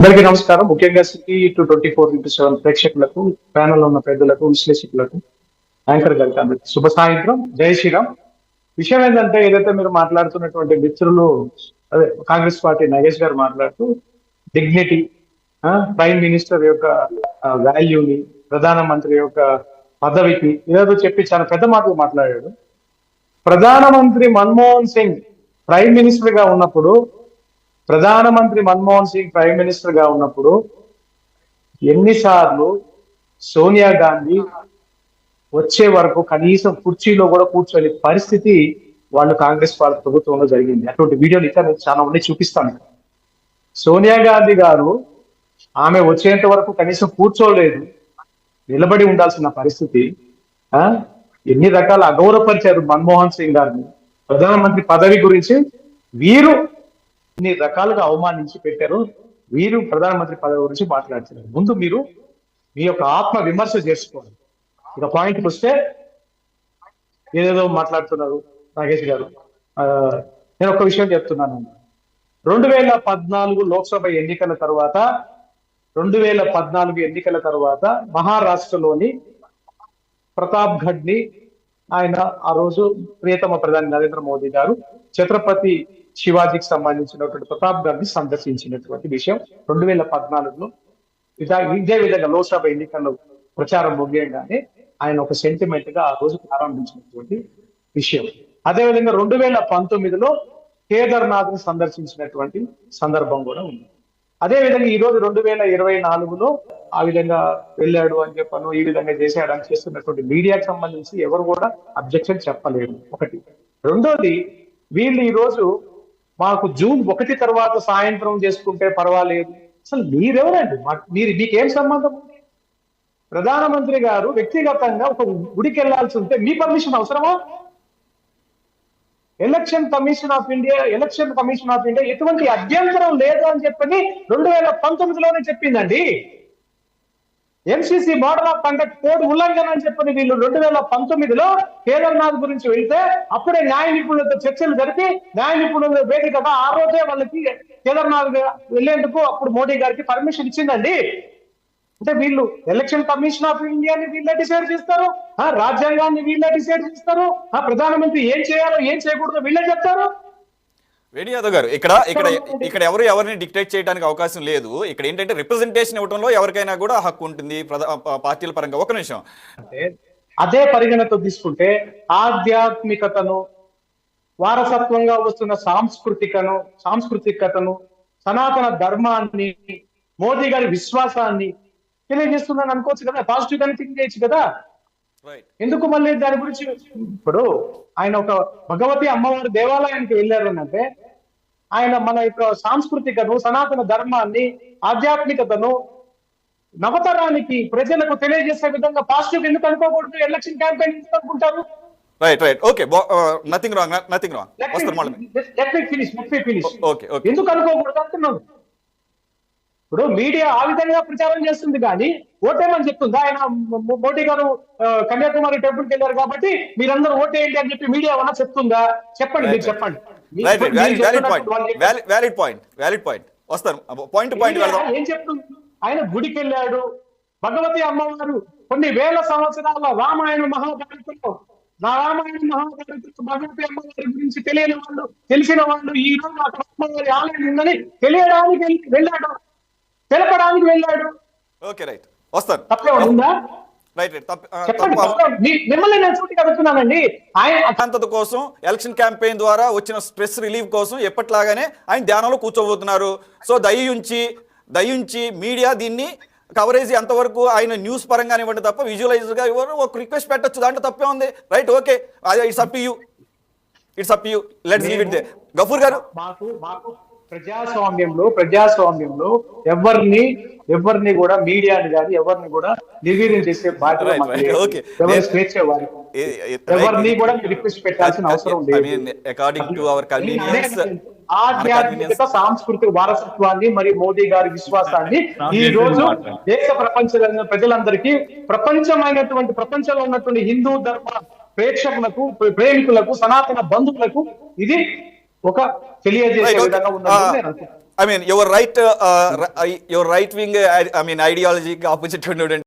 అందరికీ నమస్కారం. ముఖ్యంగా city to twenty four into seven ప్రేక్షకులకు ప్యానల్ ఉన్న పెద్దలకు విశ్లేషకులకు యాంకర్ గారికి శుభ సాయంత్రం. జై శ్రీరామ్. విషయం ఏంటంటే ఏదైతే మీరు మాట్లాడుతున్నటువంటి మిత్రులు అదే కాంగ్రెస్ పార్టీ నగేష్ గారు మాట్లాడుతూ డిగ్నిటీ ప్రైమ్ మినిస్టర్ యొక్క వాల్యూని ప్రధానమంత్రి యొక్క పదవికి ఏదో చెప్పి చాలా పెద్ద మాటలు మాట్లాడాడు. ప్రధానమంత్రి మన్మోహన్ సింగ్ ప్రైమ్ మినిస్టర్గా ఉన్నప్పుడు ప్రధానమంత్రి మన్మోహన్ సింగ్ ప్రైమ్ మినిస్టర్గా ఉన్నప్పుడు ఎన్నిసార్లు సోనియా గాంధీ వచ్చే వరకు కనీసం కుర్చీలో కూడా కూర్చొని పరిస్థితి వాళ్ళు కాంగ్రెస్ పార్టీ ప్రభుత్వంలో జరిగింది. అటువంటి వీడియోలు ఇంకా నేను చాలా ఉన్నాయి చూపిస్తాను. సోనియా గాంధీ గారు ఆమె వచ్చేంత వరకు కనీసం కూర్చోలేదు. నిలబడి ఉండాల్సిన పరిస్థితి ఆ? ఎన్ని రకాల అగౌరవపరిచారు మన్మోహన్ సింగ్ గారిని. ప్రధానమంత్రి పదవి గురించి వీరు ఇన్ని రకాలుగా అవమానించి పెట్టారు. వీరు ప్రధానమంత్రి పదవి గురించి మాట్లాడుతున్నారు ముందు మీరు మీ యొక్క ఆత్మ విమర్శ చేసుకోండి ఇక పాయింట్కి వస్తే ఏదేదో మాట్లాడుతున్నారు నాగేష్ గారు. నేను ఒక విషయం చెప్తున్నాను. రెండు వేల పద్నాలుగు లోక్సభ ఎన్నికల తర్వాత రెండు వేల పద్నాలుగు ఎన్నికల తర్వాత మహారాష్ట్రలోని ప్రతాప్ గఢ్ని ఆయన ఆ రోజు ప్రియతమ ప్రధాని నరేంద్ర మోదీ గారు ఛత్రపతి శివాజీకి సంబంధించినటువంటి ప్రతాప్ సందర్శించినటువంటి విషయం. రెండు వేల పద్నాలుగులో ఇదా ఇదే విధంగా లోక్సభ ఎన్నికల్లో ప్రచారం ముగియగానే ఆయన ఒక సెంటిమెంట్గా ఆ రోజు ప్రారంభించినటువంటి విషయం. అదేవిధంగా రెండు వేల పంతొమ్మిదిలో కేదార్నాథ్ని సందర్శించినటువంటి సందర్భం కూడా ఉంది. అదే విధంగా ఈ రోజు రెండు వేల ఇరవై నాలుగులో ఆ విధంగా వెళ్ళాడు అని చెప్పను ఈ విధంగా చేశాడు అని చేస్తున్నటువంటి మీడియాకి సంబంధించి ఎవరు కూడా అబ్జెక్షన్ చెప్పలేరు. ఒకటి. రెండోది వీళ్ళు ఈ రోజు మాకు జూన్ ఒకటి తర్వాత సాయంత్రం చేసుకుంటే పర్వాలేదు. అసలు మీరెవరండి? మాకు మీరు మీకేం సంబంధం? ప్రధానమంత్రి గారు వ్యక్తిగతంగా ఒక గుడికి వెళ్ళాల్సి ఉంటే మీ పర్మిషన్ అవసరమా? Election commission of India election commission of India ఎటువంటి అభ్యంతరం లేదు అని చెప్పని రెండు వేల పంతొమ్మిదిలోనే చెప్పిందండి. MCC model of conduct code ఉల్లంఘన అని చెప్పని వీళ్ళు రెండు వేల పంతొమ్మిదిలో కేదార్నాథ్ గురించి వెళ్తే అప్పుడే న్యాయ నిపుణులతో చర్చలు జరిపి న్యాయ నిపుణుల వేదికగా ఆ రోజే వాళ్ళకి కేదార్నాథ్ వెళ్ళేందుకు అప్పుడు మోడీ గారికి పర్మిషన్ ఇచ్చిందండి. అంటే వీళ్ళు ఎలక్షన్ కమిషన్ ఆఫ్ ఇండియాని వీళ్ళే డిసైడ్ చేస్తారు. ఆ రాజ్యాంగాన్ని వీళ్ళే డిసైడ్ చేస్తారు. ఆ ప్రధానమంత్రి ఏం చేయాలో ఏం చేయకూడదో వీళ్ళే చెప్తారు. వేణు యాదవ్ గారు ఇక్కడ ఇక్కడ ఇక్కడ ఎవరు ఎవరిని డిక్టేట్ చేయడానికి అవకాశం లేదు. ఇక్కడ ఏంటంటే రిప్రజెంటేషన్ ఇవ్వడంలో ఎవరికైనా కూడా హక్కు ఉంటుంది పార్టీల పరంగా. ఒక నిమిషం. అంటే అదే పరిగణతో తీసుకుంటే ఆధ్యాత్మికతను వారసత్వంగా వస్తున్న సాంస్కృతికను సాంస్కృతికతను సనాతన ధర్మాన్ని మోదీ గారి విశ్వాసాన్ని తెలియజేస్తుందని అనుకోవచ్చు కదా? పాజిటివ్ గానే థింక్ చేయొచ్చు కదా? ఎందుకు మళ్ళీ దాని గురించి ఇప్పుడు ఆయన ఒక భగవతి అమ్మవారి దేవాలయానికి వెళ్ళారు అంటే ఆయన మన యొక్క సాంస్కృతికను సనాతన ధర్మాన్ని ఆధ్యాత్మికతను నవతరానికి ప్రజలకు తెలియజేసే విధంగా పాజిటివ్ ఎందుకు అనుకోకూడదు? ఎలక్షన్ క్యాంపెయిన్ ఎందుకు అనుకుంటారు? Right right okay nothing wrong nothing wrong వస్తారు మళ్ళీ ఫినిష్ ఫినిష్ ఓకే ఓకే ఎందుకు అనుకోకూడదు అంటున్నాను? ఇప్పుడు మీడియా ఆ విధంగా ప్రచారం చేస్తుంది కానీ ఓటేమని చెప్తుందా? ఆయన మో- మోడీ గారు కన్యాకుమారి టెంపుల్కి వెళ్ళారు కాబట్టి మీరందరూ ఓటేయండి అని చెప్పి మీడియా ఏమన్నా చెప్తుందా? చెప్పండి మీరు చెప్పండి. మీ- వ్యాలిడ్ పాయింట్. వ్యాలిడ్ ఏం చెప్తుంది ఆయన గుడికి వెళ్ళాడు భగవతి అమ్మవారు కొన్ని వేల సంవత్సరాల రామాయణ మహాభారతంలో నా రామాయణ మహాభారతంలో భగవతి అమ్మవారి గురించి తెలియని వాళ్ళు తెలిసిన వాళ్ళు ఈ రోజు అక్కడ అమ్మవారి ఆలయం ఉందని తెలియడానికి వెళ్ళి- వెళ్ళాడు. తెలపడానికి వెళ్ళాడు. Okay right. వస్తారు తప్పే ఉందా? రైట్ తప్ప కోసం ఎలక్షన్ క్యాంపెయిన్ ద్వారా వచ్చిన స్ట్రెస్ రిలీఫ్ కోసం ఎప్పట్లాగానే ఆయన ధ్యానంలో కూర్చోబోతున్నారు. సో దయించి దయించి మీడియా దీన్ని కవరేజ్ ఎంతవరకు ఆయన న్యూస్ పరంగా ఇవ్వండి తప్ప visualize గా ఇవ్వరు ఒక రిక్వెస్ట్ పెట్టొచ్చు దాంట్లో తప్పే ఉంది. Right okay it's up you it's up you let's leave it they Gafoor garu? మాకు మాకు ప్రజాస్వామ్యంలో ప్రజాస్వామ్యంలో ఎవరిని ఎవరిని కూడా మీడియాని కానీ ఎవరిని కూడా నిర్వీర్యం చేసే బాధ్యత. ఎవరి స్వేచ్ఛ వారి ఎవరిని కూడా రిక్వెస్ట్ పెట్టాల్సిన అవసరం లేదు. our convenience, ఆధ్యాత్మికత సాంస్కృతిక వారసత్వాన్ని మరియు మోదీ గారి విశ్వాసాన్ని ఈ రోజు దేశ ప్రపంచ ప్రజలందరికీ ప్రపంచమైనటువంటి ప్రపంచంలో ఉన్నటువంటి హిందూ ధర్మ ప్రేక్షకులకు ప్రే- ప్రేమికులకు సనాతన బంధువులకు ఇది ఒక తెలియజేసే. విధంగా ఉందని I mean your right your right wing I mean ఐడియాలజీకి opposite